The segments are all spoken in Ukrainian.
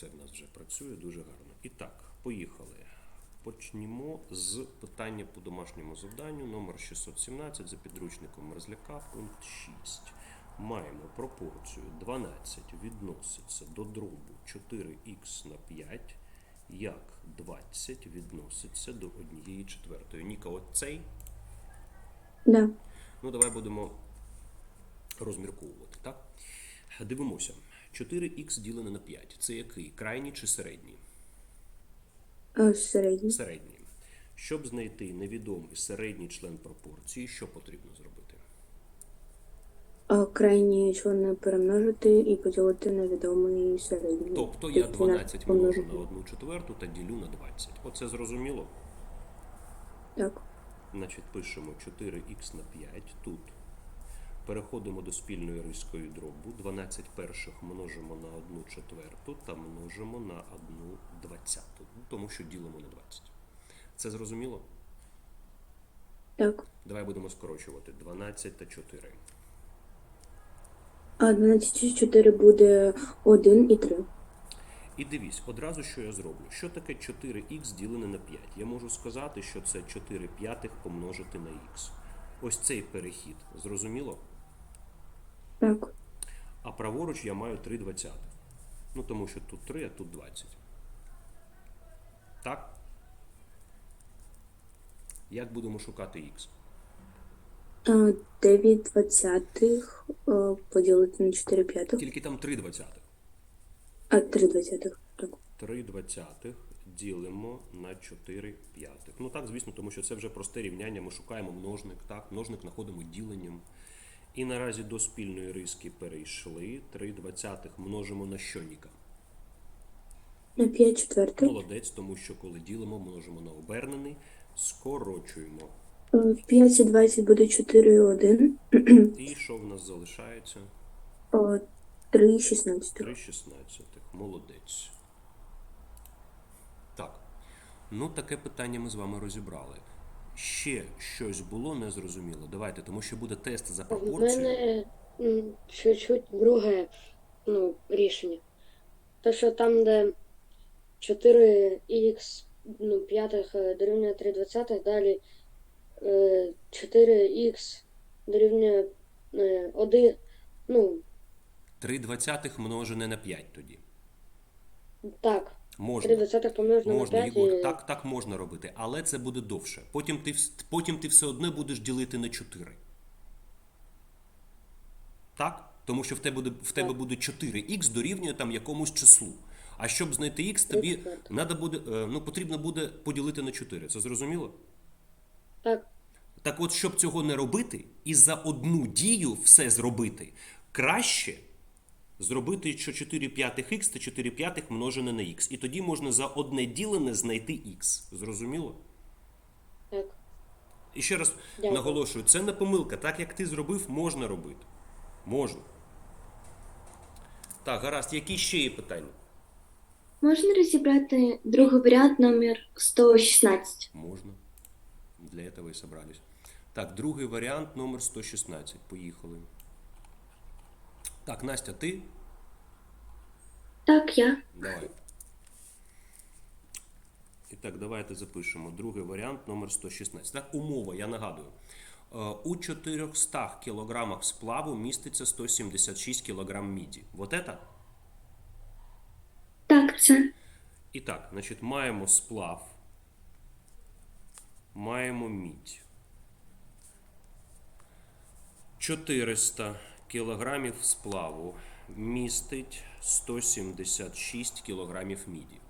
це в нас вже працює дуже гарно. І так, поїхали. Почнімо з питання по домашньому завданню номер 617 за підручником Мерзляка, пункт 6. Маємо пропорцію 12 відноситься до дробу 4х на 5, як 20 відноситься до однієї четвертої. Ніка, оцей Да. Ну, давай будемо розмірковувати, так? Дивимося. 4х ділене на 5. Це який? Крайній чи середній? Середній. Середній. Щоб знайти невідомий середній член пропорції, що потрібно зробити? А крайні члени перемножити і поділити на відомий середній. Тобто я Тобто 12 множу на 1 четверту та ділю на 20. Оце зрозуміло? Так. Значить, пишемо 4х на 5 тут. Переходимо до спільної ризької дробу. 12 перших множимо на 1 четверту та множимо на 1 двадцяту. Ну, Тому що ділимо на 20. Це зрозуміло? Так. Давай будемо скорочувати. 12 та 4. А 12 і 4 буде 1 і 3. І дивись, одразу що я зроблю. Що таке 4х ділене на 5? Я можу сказати, що це 4 п'ятих помножити на х. Ось цей перехід. Зрозуміло? Так. А праворуч я маю 3 двадцятих. Ну, тому що тут 3, а тут 20. Так? Як будемо шукати х? А, 9 двадцятих поділити на 4 п'ятих. Тільки там 3 двадцятих. А 3 двадцятих. Так. 3 двадцятих ділимо на 4 п'ятих. Ну так, звісно, тому що це вже просте рівняння. Ми шукаємо множник, так? Множник знаходимо діленням. І наразі до спільної риски перейшли. 3 двадцятих множимо на що, Ніка? На 5 четвертих. Молодець, тому що коли ділимо, множимо на обернений, скорочуємо. А, 5 і 20 буде 4 і 1. І що в нас залишається? А, 3 16. 3 шістнадцятих. Молодець. Так. Ну, таке питання ми з вами розібрали. Ще щось було незрозуміло. Давайте, тому що буде тест за пропорцію. мене м, чуть-чуть друге ну, рішення. Те, що там, де 4х ну, п'ятих е, дорівнює 3 двадцятих, далі е, 4х дорівнює е, 1, ну, 3 двадцятих множене на 5 тоді. так, 3 Можна. двадцятих помножено на Можна, 5 Єгор, і... так, так можна робити, але це буде довше. Потім ти, потім ти все одно будеш ділити на 4. Так? Тому що в тебе, буде, в тебе буде 4х дорівнює там якомусь числу. А щоб знайти х, тобі надо буде, е, ну, потрібно буде поділити на 4. Це зрозуміло? Так, Так от, щоб цього не робити, і за одну дію все зробити, краще зробити, що 4 п'ятих х та 4 п'ятих множене на х. І тоді можна за одне ділене знайти х. Зрозуміло? так. І ще раз Дякую. наголошую, це не помилка. Так як ти зробив, можна робити. Можна. Так, гаразд, які ще є питання? Можна розібрати другий варіант номер 116? Можна. Для этого і собрались. Так, другий варіант номер 116. Поїхали. Так, Настя, ти? Так, я. Давай. І так, давайте запишемо. Другий варіант номер 116. Так, умова, я нагадую. Е, У 400 кілограмах сплаву міститься 176 кілограм міді. Вот это? Так, це. І так, значить, маємо сплав, маємо мідь. 400 кілограмів сплаву містить 176 кілограмів міді.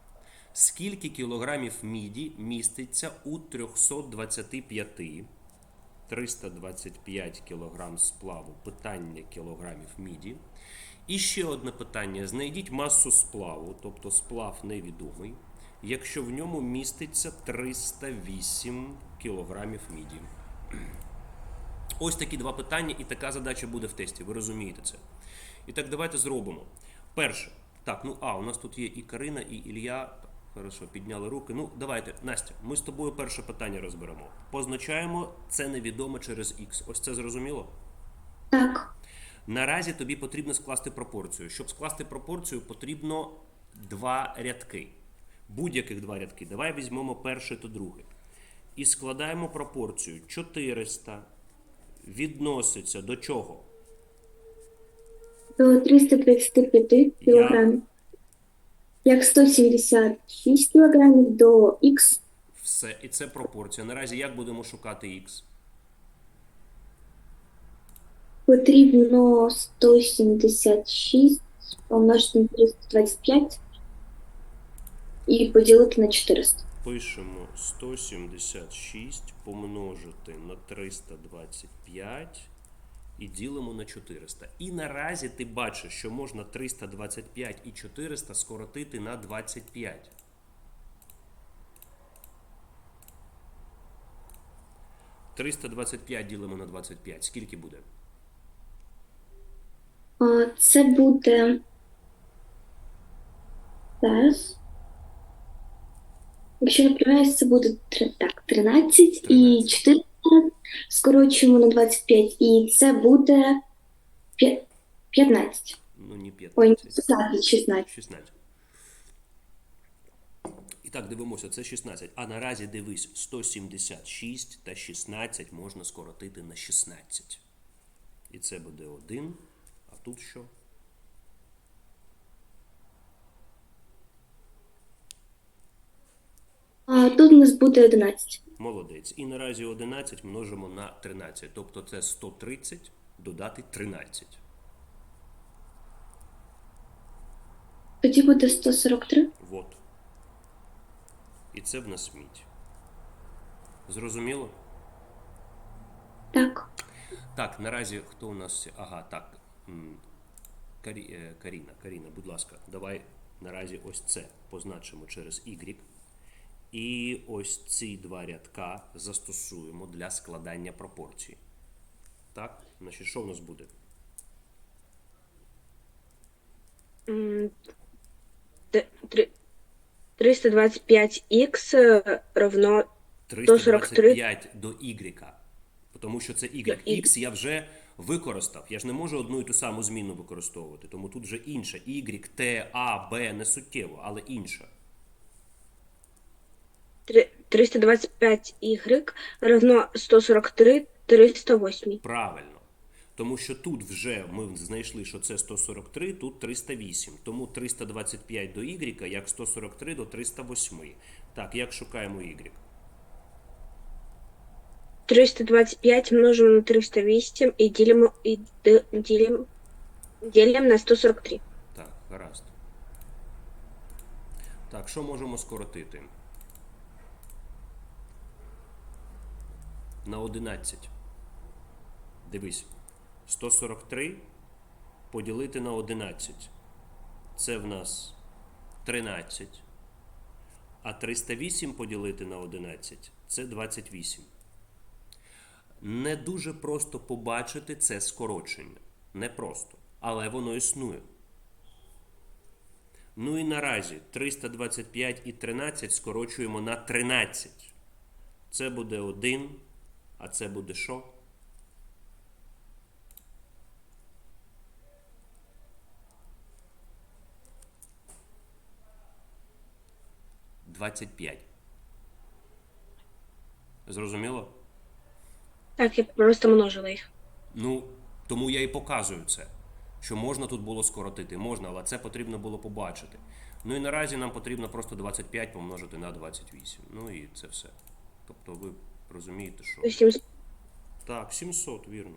Скільки кілограмів міді міститься у 325 325 кілограм сплаву. Питання кілограмів міді. І ще одне питання: знайдіть масу сплаву, тобто сплав невідомий, якщо в ньому міститься 308 кілограмів міді. Ось такі два питання, і така задача буде в тесті. Ви розумієте це. І так, давайте зробимо. Перше. Так, ну а, у нас тут є і Карина, і Ілля. Хорошо, підняли руки. Ну, давайте, Настя, ми з тобою перше питання розберемо. Позначаємо це невідоме через Х. Ось це зрозуміло? Так. Наразі тобі потрібно скласти пропорцію. Щоб скласти пропорцію, потрібно два рядки. Будь-яких два рядки. Давай візьмемо перший та другий. І складаємо пропорцію 400 відноситься до чого? До 335 кілограмів. Як 176 кілограмів до Х Все. І це пропорція. Наразі як будемо шукати х? потрібно 176 помножити на 325 і поділити на 400. Пишемо 176 помножити на 325 і ділимо на 400. І наразі ти бачиш, що можна 325 і 400 скоротити на 25. «325 ділимо на 25. Скільки буде? Це буде зараз. Якщо не помиляюсь, це буде так, 13 і 13. 4 скорочуємо на 25, і це буде п'я- 15. Ну, Ой, 15. 16, 16. 16. І так, дивимося, це 16. А наразі дивись, 176 та 16 можна скоротити на 16. І це буде 1. А тут що? Тут у нас буде 11. Молодець. І наразі 11 множимо на 13. Тобто це 130 додати 13. Тоді буде 143. Вот. І це в нас мідь. Зрозуміло? Так. Так, наразі хто у нас? Ага, так. Карі, е, Каріна, Каріна, будь ласка, давай наразі ось це позначимо через Y. І ось ці два рядка застосуємо для складання пропорцій. Так? Значить, що в нас буде? М, т- три- 325х е, равно 325 до Y. Тому що це Y. Y. X я вже використав. Я ж не можу одну і ту саму зміну використовувати. Тому тут вже інша. Y, T, A, B не суттєво, але інша. Три- 325y равно 143 308. Правильно. Тому що тут вже ми знайшли, що це 143, тут 308. Тому 325 до Y як 143 до 308. Так, як шукаємо Y? 325 множимо на 308 і ділимо, і ділимо, ділимо на 143. Так, гаразд. Так, що можемо скоротити? На 11. Дивись. 143 поділити на 11. Це в нас 13. А 308 поділити на 11 це 28. Не дуже просто побачити це скорочення. Не просто. Але воно існує. Ну і наразі 325 і 13 скорочуємо на 13. Це буде 1, а це буде що? Двадцять п'ять. Зрозуміло? Так, я просто множила їх. Ну, тому я і показую це. Що можна тут було скоротити, можна, але це потрібно було побачити. Ну і наразі нам потрібно просто 25 помножити на 28. Ну і це все. Тобто ви розумієте, що. 700. Так, 700, вірно.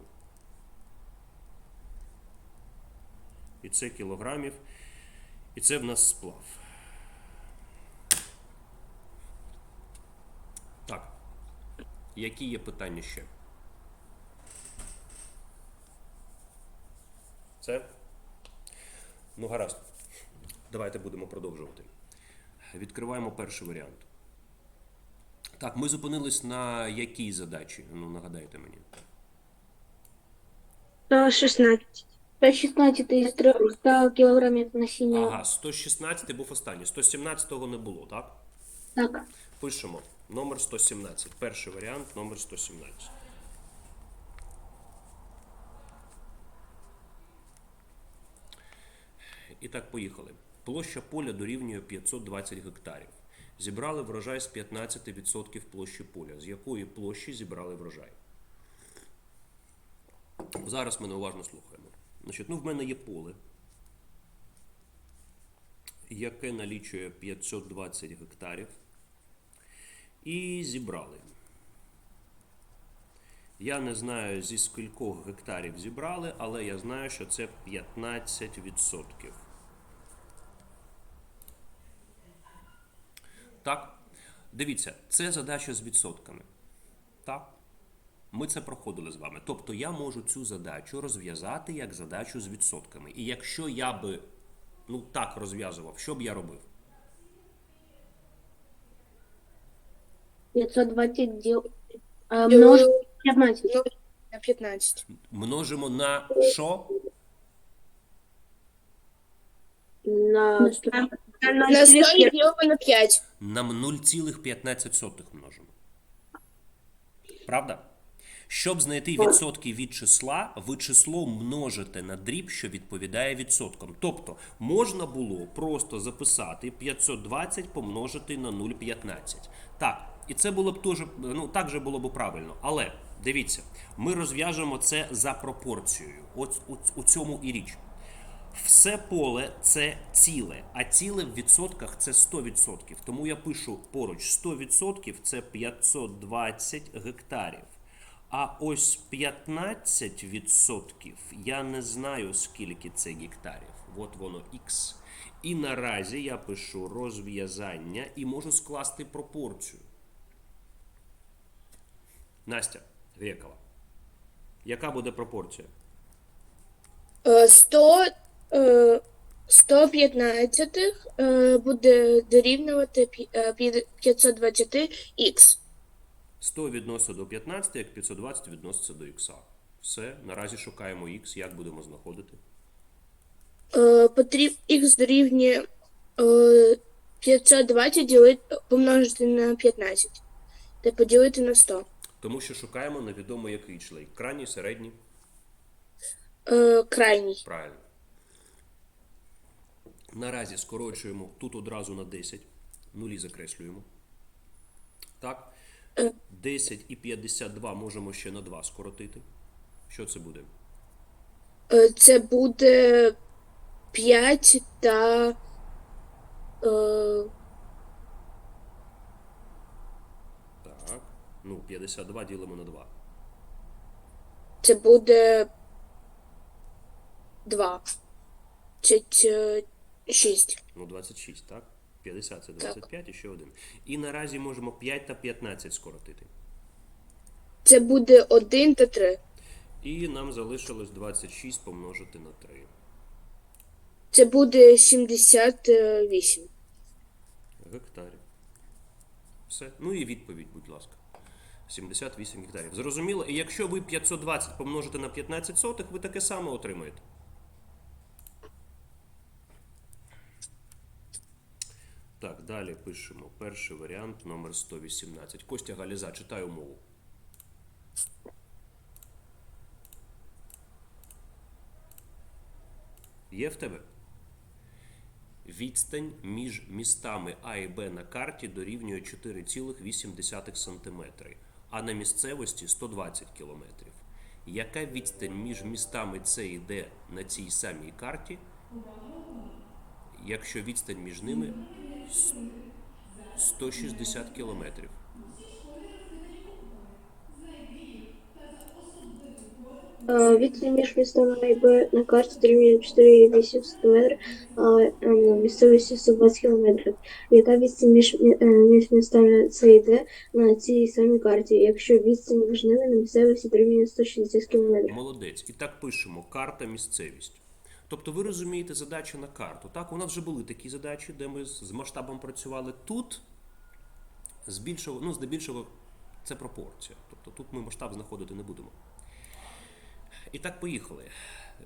І це кілограмів. І це в нас сплав. Так. Які є питання ще? Це? Ну, гаразд. Давайте будемо продовжувати. Відкриваємо перший варіант. Так, ми зупинились на якій задачі? Ну, нагадайте мені. 116. 116 із 300 кілограмів насіння. Ага, 116 був останній. 117-го не було, так? Так. Пишемо. Номер 117. Перший варіант, номер 117. І так, поїхали. Площа поля дорівнює 520 гектарів. Зібрали врожай з 15% площі поля. З якої площі зібрали врожай? Зараз мене уважно слухаємо. Значить, ну, в мене є поле, яке налічує 520 гектарів. І зібрали. Я не знаю зі скількох гектарів зібрали, але я знаю, що це 15%. Так? Дивіться, це задача з відсотками. Так? Ми це проходили з вами. Тобто я можу цю задачу розв'язати як задачу з відсотками. І якщо я би ну, так розв'язував, що б я робив? 520 дел... а, множить на 15. На 15. Множимо на що? На. На, на 100 ділимо на 5. Нам 0,15 множимо. Правда? Щоб знайти відсотки від числа, ви число множите на дріб, що відповідає відсоткам. Тобто можна було просто записати 520 помножити на 0,15. Так, і це було б теж, ну так же було б правильно. Але дивіться, ми розв'яжемо це за пропорцією. От у, у цьому і річ. Все поле це ціле, а ціле в відсотках це 100%. Тому я пишу поруч 100% це 520 гектарів. А ось 15% я не знаю, скільки це гектарів. От воно Х. І наразі я пишу розв'язання і можу скласти пропорцію. Настя Грекова. Яка буде пропорція? Е, 100, е, 115 е, буде дорівнювати пі- е, пі- 520х. 100 відноситься до 15, як 520 відноситься до х. Все, наразі шукаємо х, як будемо знаходити. Е, Потріб х дорівнює е, 520 ділити, помножити на 15 та поділити на 100. Тому що шукаємо невідомо який член. Крайній, середній, Е, Крайній. правильно. Наразі скорочуємо тут одразу на 10. Нулі закреслюємо. Так. 10 і 52 можемо ще на 2 скоротити. Що це буде? Е, Це буде 5 та е, Так. Ну, 52 ділимо на 2. це буде 2. Це 6. Ну, 26, так? 50 це 25 і ще один. І наразі можемо 5 та 15 скоротити. Це буде 1 та 3. І нам залишилось 26 помножити на 3. Це буде 78. Гектарів. Все. Ну і відповідь, будь ласка. 78 гектарів. Зрозуміло? І якщо ви 520 помножите на 15 сотих, ви таке саме отримаєте. Так, далі пишемо. Перший варіант номер 118. Костя Галіза, читаю мову. Є в тебе? Відстань між містами А і Б на карті дорівнює 4,8 см, а на місцевості 120 км. Яка відстань між містами С і Д на цій самій карті, якщо відстань між ними 160 км? Е, Відстань між містами на карті дорівнює 4,8 см, а на місцевості 120 км. Яка відстань між, е, між містами і Д на цій самій карті, якщо відстань між ними на місцевості дорівнює 160 км? Молодець. І так пишемо карта місцевість. Тобто ви розумієте задачу на карту. Так, у нас вже були такі задачі, де ми з масштабом працювали. Тут збільшого, ну, здебільшого це пропорція. Тобто тут ми масштаб знаходити не будемо. І так, поїхали.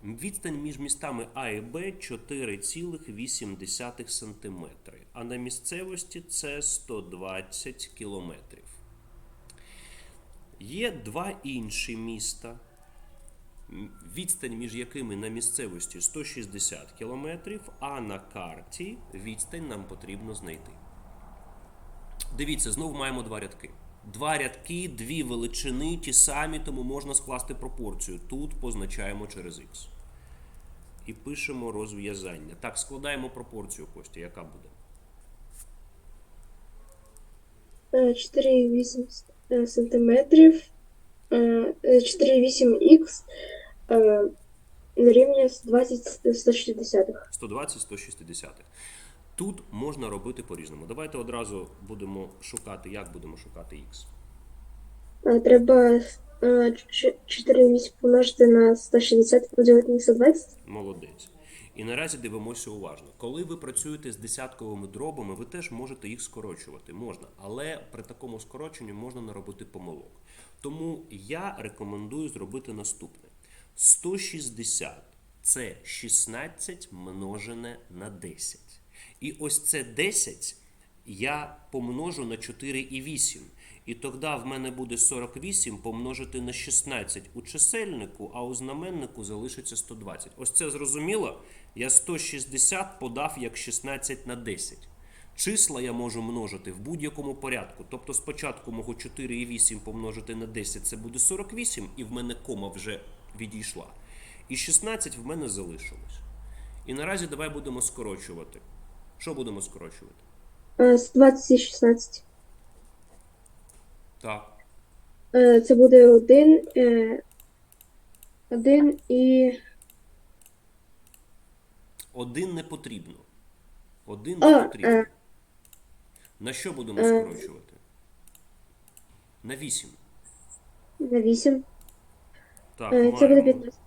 Відстань між містами А і Б 4,8 см, а на місцевості це 120 кілометрів. Є два інші міста, відстань між якими на місцевості 160 км, а на карті відстань нам потрібно знайти. Дивіться, знову маємо два рядки. Два рядки, дві величини, ті самі, тому можна скласти пропорцію. Тут позначаємо через х. І пишемо розв'язання. Так, складаємо пропорцію, Костя, яка буде? Е, 4,8 е, сантиметрів. е, е, 4,8х е, дорівнює 20 160. 120, 160. Тут можна робити по-різному. Давайте одразу будемо шукати, як будемо шукати х. Е, Треба е, ч- 4,8 помножити на 160 поділити на 120. Молодець. І наразі дивимося уважно. Коли ви працюєте з десятковими дробами, ви теж можете їх скорочувати. Можна, але при такому скороченні можна наробити помилок. Тому я рекомендую зробити наступне: 160 це 16 множене на 10. І ось це 10 я помножу на 4,8. І тоді в мене буде 48 помножити на 16 у чисельнику, а у знаменнику залишиться 120. Ось це зрозуміло? Я 160 подав як 16 на 10. Числа я можу множити в будь-якому порядку. Тобто спочатку можу 4,8 помножити на 10, це буде 48, і в мене кома вже відійшла. І 16 в мене залишилось. І наразі давай будемо скорочувати. Що будемо скорочувати? Е, 120 і 16. Так. Е, Це буде 1, 1 і... Один не потрібно. Один не А, потрібно. е. На що будемо Е. скорочувати? На 8. на 8. Так, Е, Це буде маємо 15.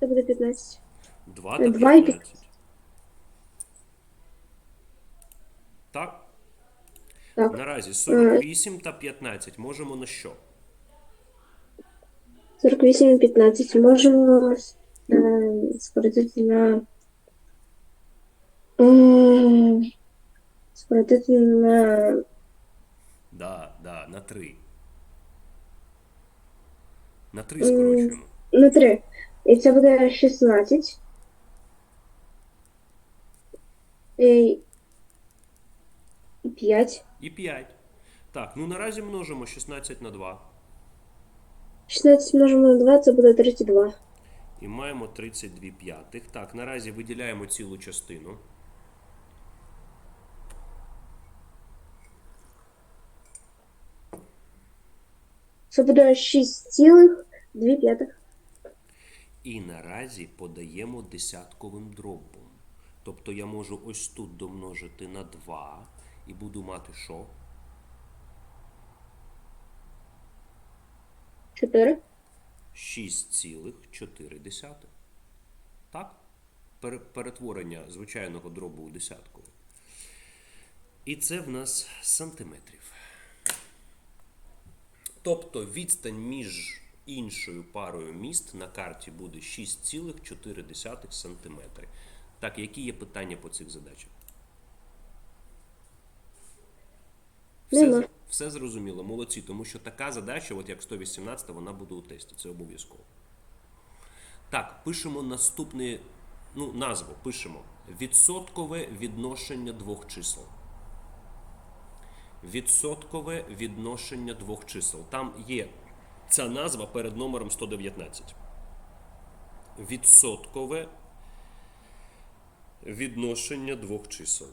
Це буде 15. 2 Е, та два і 15. Так? Так. Наразі 48 та 15 можемо на що? 48 і 15. Можемо е, скоротити на... М, Скоротити на... Да, да, на 3. На 3 скорочуємо. на 3. І це буде 16. І, і 5. І 5. Так, ну наразі множимо 16 на 2. 16 множимо на 2, це буде 32. І маємо 32 п'ятих. Так, наразі виділяємо цілу частину. Це буде 6,2 п'ятих. І наразі подаємо десятковим дробом. Тобто я можу ось тут домножити на 2 і буду мати що? 4. 6,4. Так? Перетворення звичайного дробу у десятковий. І це в нас сантиметрів. Тобто відстань між іншою парою міст на карті буде 6,4 сантиметри. Так, які є питання по цих задачах? Все, все зрозуміло, молодці, тому що така задача, от як 118, вона буде у тесті, це обов'язково. Так, пишемо наступне, ну, назву пишемо. Відсоткове відношення двох чисел. Відсоткове відношення двох чисел. Там є ця назва перед номером 119. Відсоткове відношення двох чисел.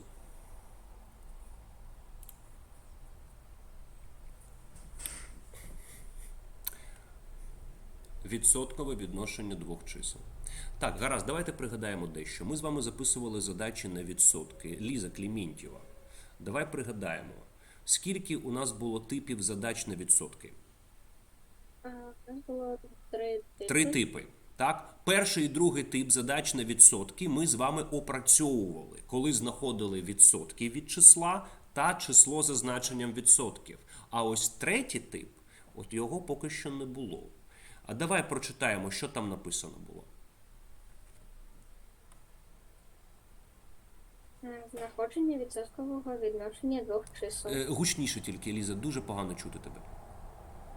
Відсоткове відношення двох чисел. Так, гаразд, давайте пригадаємо дещо. Ми з вами записували задачі на відсотки. Ліза Клімінтєва. Давай пригадаємо, скільки у нас було типів задач на відсотки? Три типи. Три типи. Так, перший і другий тип задач на відсотки ми з вами опрацьовували, коли знаходили відсотки від числа та число за значенням відсотків. А ось третій тип, от його поки що не було. А давай прочитаємо, що там написано було. Е, Знаходження відсоткового відношення двох чисел. Е, гучніше тільки, Ліза, дуже погано чути тебе.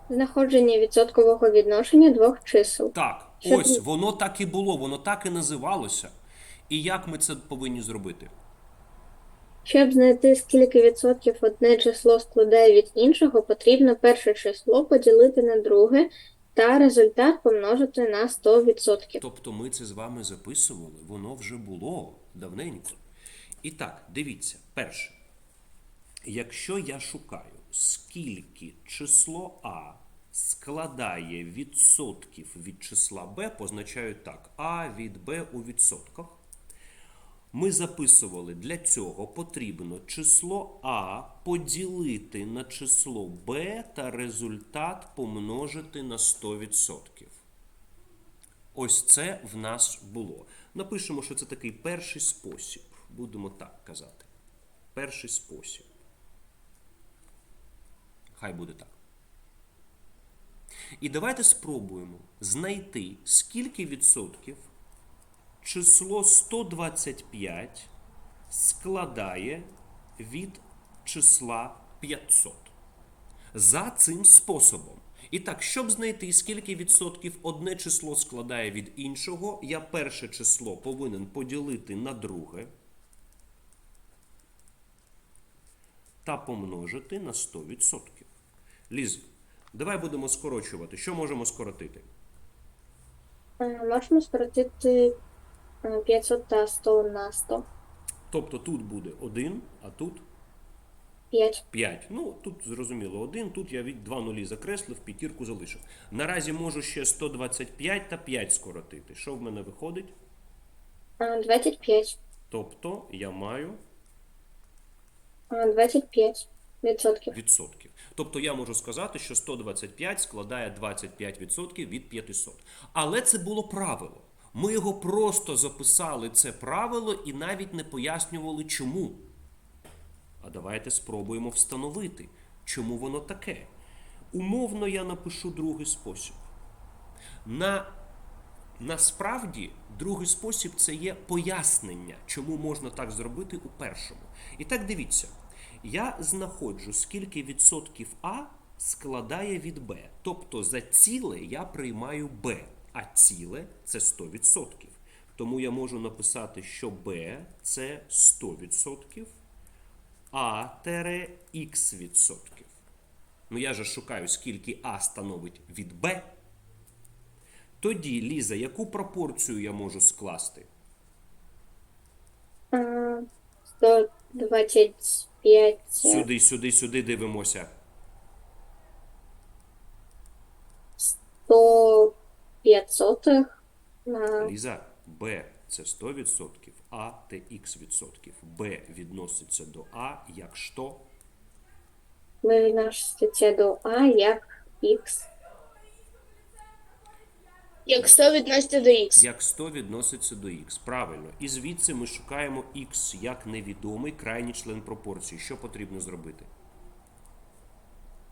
Знаходження відсоткового відношення двох чисел. Так, Щоб- ось воно так і було, воно так і називалося. І як ми це повинні зробити? Щоб знайти, скільки відсотків одне число складає від іншого, потрібно перше число поділити на друге та результат помножити на 100%. Тобто ми це з вами записували, воно вже було давненько. І так, дивіться, перше. Якщо я шукаю, скільки число А складає відсотків від числа Б, позначаю так, А від Б у відсотках. Ми записували для цього потрібно число А поділити на число Б та результат помножити на 100%. Ось це в нас було. Напишемо, що це такий перший спосіб. Будемо так казати. Перший спосіб. Хай буде так. І давайте спробуємо знайти, скільки відсотків число 125 складає від числа 500 за цим способом. І так, щоб знайти, скільки відсотків одне число складає від іншого, я перше число повинен поділити на друге та помножити на 100%. Ліз, давай будемо скорочувати. Що можемо скоротити? Е, Можемо скоротити е, 500 та 100 на 100. Тобто тут буде 1, а тут 5. 5. Ну, тут зрозуміло 1, тут я від 2 нулі закреслив, п'ятірку залишив. Наразі можу ще 125 та 5 скоротити. Що в мене виходить? Е, 25. Тобто я маю Е, 25 відсотків. відсотків. Тобто я можу сказати, що 125 складає 25% від 500. Але це було правило. Ми його просто записали це правило і навіть не пояснювали чому. А давайте спробуємо встановити, чому воно таке. Умовно я напишу другий спосіб. На Насправді, другий спосіб це є пояснення, чому можна так зробити у першому. І так дивіться, я знаходжу, скільки відсотків А складає від Б. Тобто за ціле я приймаю Б, а ціле це 100%. Тому я можу написати, що Б це 100%, А тере Х відсотків. Ну, я же шукаю, скільки А становить від Б. Тоді, Ліза, яку пропорцію я можу скласти? Е, 100%. 25. Сюди, сюди, сюди дивимося. 100 500. На... Ліза, Б це 100%, А – це Х відсотків. Б відноситься до А, як що? Б відноситься до А, як Х. Як 100 відноситься до х. Як 100 відноситься до Х. Правильно. І звідси ми шукаємо Х як невідомий крайній член пропорції. Що потрібно зробити?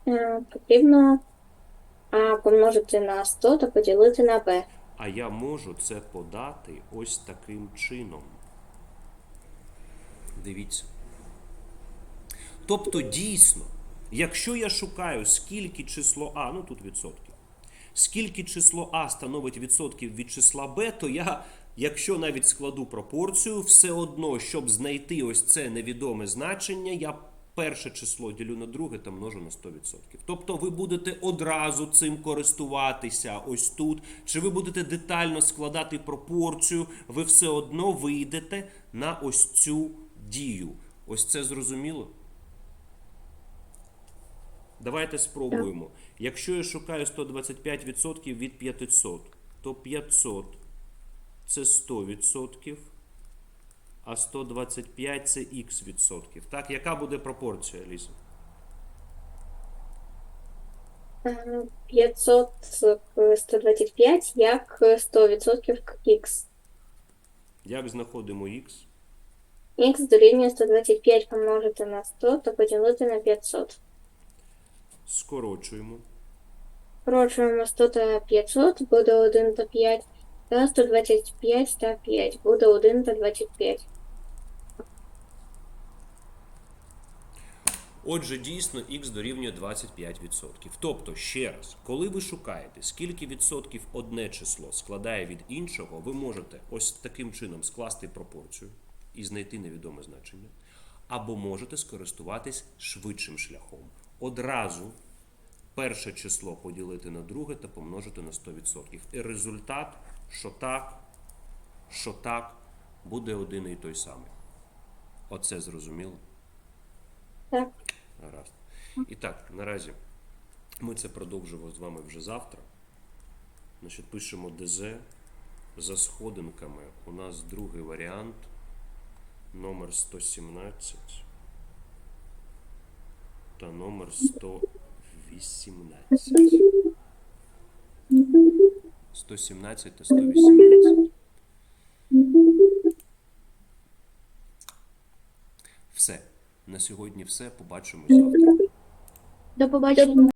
Е, Потрібно А помножити на 100 та поділити на Б. А я можу це подати ось таким чином. Дивіться. Тобто, дійсно, якщо я шукаю, скільки число А, ну тут відсотків, скільки число А становить відсотків від числа Б, то я, якщо навіть складу пропорцію, все одно, щоб знайти ось це невідоме значення, я перше число ділю на друге та множу на 100%. Тобто ви будете одразу цим користуватися ось тут, чи ви будете детально складати пропорцію, ви все одно вийдете на ось цю дію. Ось це зрозуміло? Давайте спробуємо. Якщо я шукаю 125% від 500, то 500 це 100%, а 125 це х відсотків. Так, яка буде пропорція, Ліза? Е, 500 к 125 як 100% к Х. Як знаходимо х? Х дорівнює 125 помножити на 100 та поділити на 500. Скорочуємо. Скорочуємо 100 та 500, буде 1 та 5, та 125 та 5, буде 1 та 25. Отже, дійсно х дорівнює 25%. Тобто, ще раз, коли ви шукаєте, скільки відсотків одне число складає від іншого, ви можете ось таким чином скласти пропорцію і знайти невідоме значення, або можете скористуватись швидшим шляхом. Одразу перше число поділити на друге та помножити на 100%. І результат, що так, що так, буде один і той самий. Оце зрозуміло? Так. Гаразд. І так, наразі ми це продовжимо з вами вже завтра. Значить, пишемо ДЗ. За сходинками у нас другий варіант. Номер 117 та номер 118. 117 та 118. Все. На сьогодні все. Побачимось завтра. До побачення.